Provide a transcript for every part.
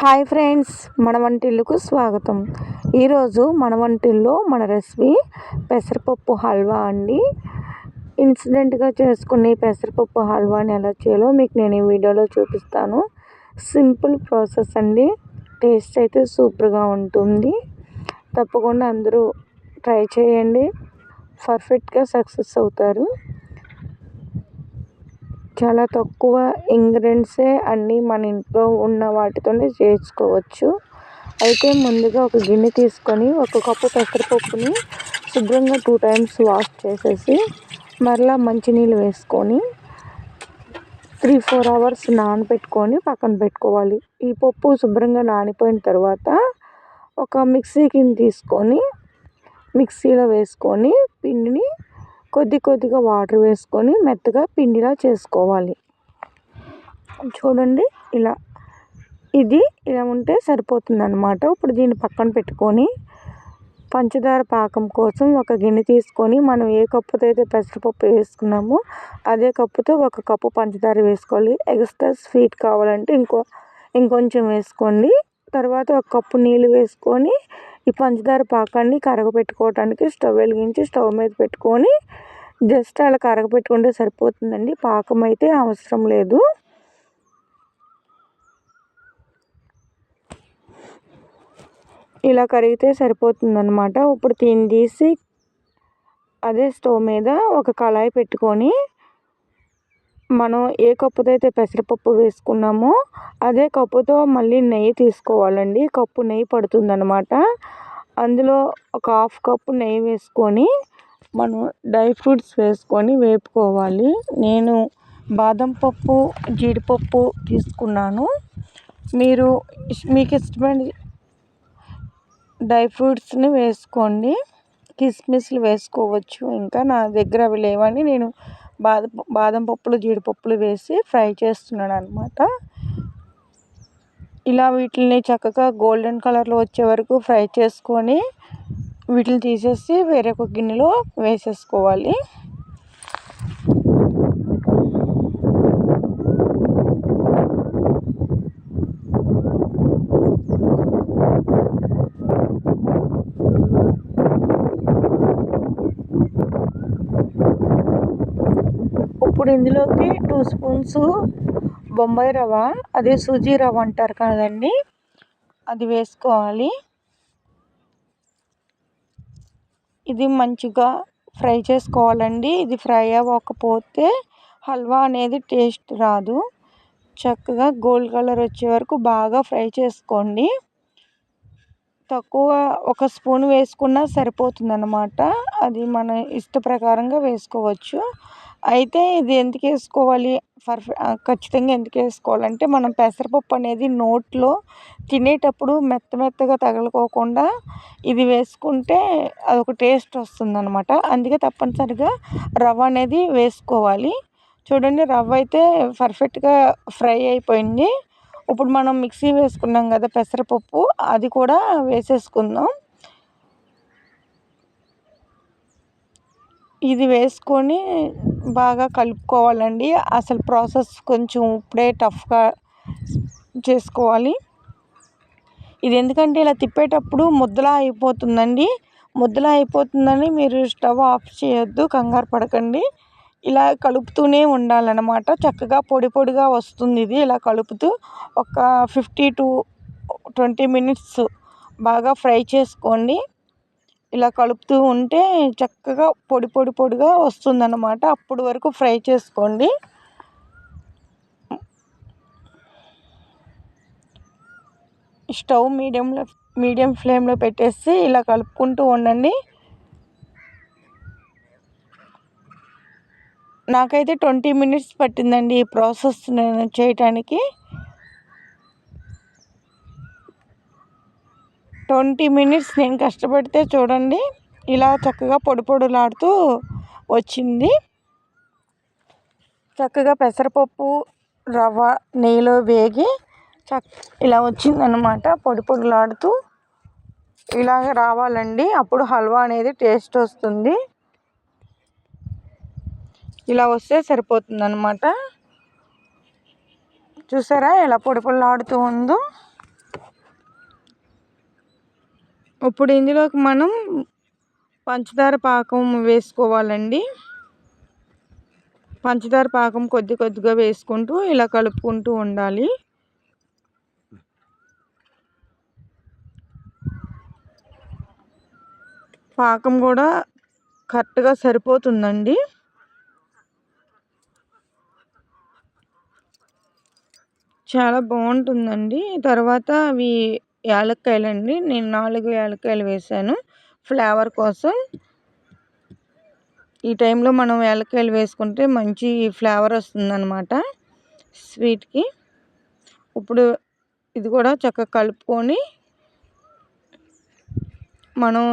Hi friends మన వంటిల్లుకు స్వాగతం. ఈరోజు మన వంటిల్లో మన రెసిపీ పెసరపప్పు హల్వా అండి. ఇన్సిడెంట్గా చేసుకునే పెసరపప్పు హల్వాని ఎలా చేయాలో మీకు నేను ఈ వీడియోలో చూపిస్తాను. సింపుల్ ప్రాసెస్ అండి. టేస్ట్ అయితే సూపర్గా ఉంటుంది. తప్పకుండా అందరూ ట్రై చేయండి. పర్ఫెక్ట్గా సక్సెస్ అవుతారు. చాలా తక్కువ ఇంగ్రీడియంట్సే అన్నీ మన ఇంట్లో ఉన్న వాటితోనే చేసుకోవచ్చు. అయితే ముందుగా ఒక గిన్నె తీసుకొని ఒక కప్పు పెసరపప్పుని శుభ్రంగా టూ టైమ్స్ వాష్ చేసేసి మరలా మంచినీళ్ళు వేసుకొని త్రీ ఫోర్ అవర్స్ నానబెట్టుకొని పక్కన పెట్టుకోవాలి. ఈ పప్పు శుభ్రంగా నానిపోయిన తర్వాత ఒక మిక్సీ గిన్నె తీసుకొని మిక్సీలో వేసుకొని పిండిని కొద్ది కొద్దిగా వాటర్ వేసుకొని మెత్తగా పిండిలా చేసుకోవాలి. చూడండి ఇలా ఇది ఇలా ఉంటే సరిపోతుంది అనమాట ఇప్పుడు దీన్ని పక్కన పెట్టుకొని పంచదార పాకం కోసం ఒక గిన్నె తీసుకొని మనం ఏ కప్పుతో అయితే పెసరపప్పు వేసుకున్నామో అదే కప్పుతో ఒక కప్పు పంచదార వేసుకోవాలి. ఎక్స్ట్రా స్వీట్ కావాలంటే ఇంకో ఇంకొంచెం వేసుకోండి. తర్వాత ఒక కప్పు నీళ్ళు వేసుకొని ఈ పంచదార పాకాన్ని కరగపెట్టుకోవడానికి స్టవ్ వెలిగించి స్టవ్ మీద పెట్టుకొని జస్ట్ అలా కరగపెట్టుకుంటే సరిపోతుందండి. పాకం అయితే అవసరం లేదు. ఇలా కరిగితే సరిపోతుందన్నమాట. ఇప్పుడు దీన్ని తీసి అదే స్టవ్ మీద ఒక కళాయి పెట్టుకొని మనం ఏ కప్పుతో అయితే పెసరపప్పు వేసుకున్నామో అదే కప్పుతో మళ్ళీ నెయ్యి తీసుకోవాలండి. కప్పు నెయ్యి పడుతుందన్నమాట. అందులో ఒక హాఫ్ కప్పు నెయ్యి వేసుకొని మనం డ్రై ఫ్రూట్స్ వేసుకొని వేపుకోవాలి. నేను బాదం పప్పు జీడిపప్పు తీసుకున్నాను. మీరు మీకు ఇష్టమైన డ్రై ఫ్రూట్స్ని వేసుకోండి. కిస్మిస్లు వేసుకోవచ్చు. ఇంకా నా దగ్గర అవి లేవని నేను బాదం బాదం పప్పులు జీడిపప్పులు వేసి ఫ్రై చేస్తున్నాను అనమాట ఇలా వీటిని చక్కగా గోల్డెన్ కలర్లో వచ్చే వరకు ఫ్రై చేసుకొని వీటిని తీసేసి వేరే ఒక గిన్నెలో వేసేసుకోవాలి. ఇప్పుడు ఇందులోకి టూ స్పూన్స్ బొంబాయి రవ్వ అదే సూజీ రవ్వ అంటారు కదండి అది వేసుకోవాలి. ఇది మంచిగా ఫ్రై చేసుకోవాలండి ఇది ఫ్రై అవ్వకపోతే హల్వా అనేది టేస్ట్ రాదు. చక్కగా గోల్డ్ కలర్ వచ్చే వరకు బాగా ఫ్రై చేసుకోండి. తక్కువ ఒక స్పూన్ వేసుకున్నా సరిపోతుంది అన్నమాట అది మన ఇష్ట ప్రకారంగా వేసుకోవచ్చు. అయితే ఇది ఎందుకు వేసుకోవాలి? పర్ఫె ఖచ్చితంగా ఎందుకు వేసుకోవాలంటే మనం పెసరపప్పు అనేది నోట్లో తినేటప్పుడు మెత్త మెత్తగా తగలకోకుండా ఇది వేసుకుంటే అదొక టేస్ట్ వస్తుంది అనమాట అందుకే తప్పనిసరిగా రవ్వ అనేది వేసుకోవాలి. చూడండి రవ్వ అయితే పర్ఫెక్ట్గా ఫ్రై అయిపోయింది. ఇప్పుడు మనం మిక్సీ వేసుకున్నాం కదా పెసరపప్పు అది కూడా వేసేసుకుందాం. ఇది వేసుకొని బాగా కలుపుకోవాలండి. అసలు ప్రాసెస్ కొంచెం ఇప్పుడే టఫ్గా చేసుకోవాలి. ఇది ఎందుకంటే ఇలా తిప్పేటప్పుడు ముద్దలా అయిపోతుందండి. ముద్దలా అయిపోతుందని మీరు స్టవ్ ఆఫ్ చేయొద్దు కంగారు పడకండి. ఇలా కలుపుతూనే ఉండాలన్నమాట. చక్కగా పొడి పొడిగా వస్తుంది ఇది. ఇలా కలుపుతూ ఒక ఫిఫ్టీ టు ట్వంటీ మినిట్స్ బాగా ఫ్రై చేసుకోండి. ఇలా కలుపుతూ ఉంటే చక్కగా పొడి పొడి పొడిగా వస్తుందన్నమాట. అప్పుడు వరకు ఫ్రై చేసుకోండి. స్టవ్ మీడియంలో మీడియం ఫ్లేమ్లో పెట్టేసి ఇలా కలుపుకుంటూ ఉండండి. నాకైతే ట్వంటీ మినిట్స్ పట్టిందండి ఈ ప్రాసెస్ నేను చేయటానికి. ట్వంటీ మినిట్స్ నేను కష్టపడితే చూడండి ఇలా చక్కగా పొడి పొడులాడుతూ వచ్చింది. చక్కగా పెసరపప్పు రవ్వ నెయ్యిలో వేగి చక్ ఇలా వచ్చిందనమాట పొడి పొడులాడుతూ ఇలా రావాలండి. అప్పుడు హల్వా అనేది టేస్ట్ వస్తుంది. ఇలా వస్తే సరిపోతుందనమాట చూసారా ఎలా పొడి పొడులాడుతూ ఉందో? ఇప్పుడు ఇందులోకి మనం పంచదార పాకం వేసుకోవాలండి. పంచదార పాకం కొద్ది కొద్దిగా వేసుకుంటూ ఇలా కలుపుకుంటూ ఉండాలి. పాకం కూడా కరెక్ట్గా సరిపోతుందండి. చాలా బాగుంటుందండి. తర్వాత అవి యాలక్కాయలండి. నేను నాలుగు యాలక్కాయలు వేసాను. ఫ్లేవర్ కోసం ఈ టైంలో మనం యాలక్కాయలు వేసుకుంటే మంచి ఫ్లేవర్ వస్తుందన్నమాట స్వీట్కి. ఇప్పుడు ఇది కూడా చక్కగా కలుపుకొని మనం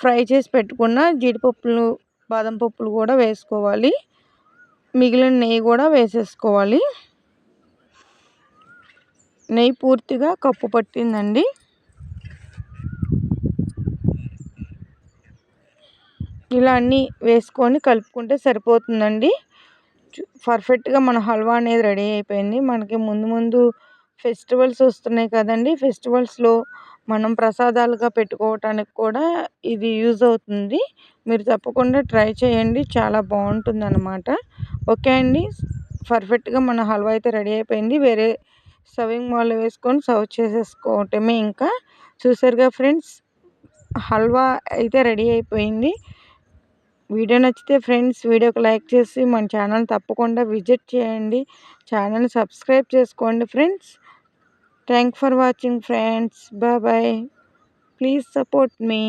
ఫ్రై చేసి పెట్టుకున్న జీడిపప్పులు బాదం పప్పులు కూడా వేసుకోవాలి. మిగిలిన నెయ్యి కూడా వేసేసుకోవాలి. నెయ్యి పూర్తిగా కప్పు పట్టిందండి. ఇలా అన్నీ వేసుకొని కలుపుకుంటే సరిపోతుందండి. పర్ఫెక్ట్గా మన హల్వా అనేది రెడీ అయిపోయింది. మనకి ముందు ముందు ఫెస్టివల్స్ వస్తున్నాయి కదండి. ఫెస్టివల్స్లో మనం ప్రసాదాలుగా పెట్టుకోవటానికి కూడా ఇది యూజ్ అవుతుంది. మీరు తప్పకుండా ట్రై చేయండి. చాలా బాగుంటుంది అన్నమాట ఓకే అండి. పర్ఫెక్ట్గా మన హల్వా అయితే రెడీ అయిపోయింది. వేరే సర్వింగ్ మాల్ వేసుకొని సర్వ్ చేసేసుకోవటమే ఇంకా. చూసారుగా ఫ్రెండ్స్? హల్వా అయితే రెడీ అయిపోయింది. వీడియో నచ్చితే ఫ్రెండ్స్ వీడియోకి లైక్ చేసి మన ఛానల్ తప్పకుండా విజిట్ చేయండి. ఛానల్ సబ్స్క్రైబ్ చేసుకోండి friends. Thank for watching friends. Bye bye. Please support me.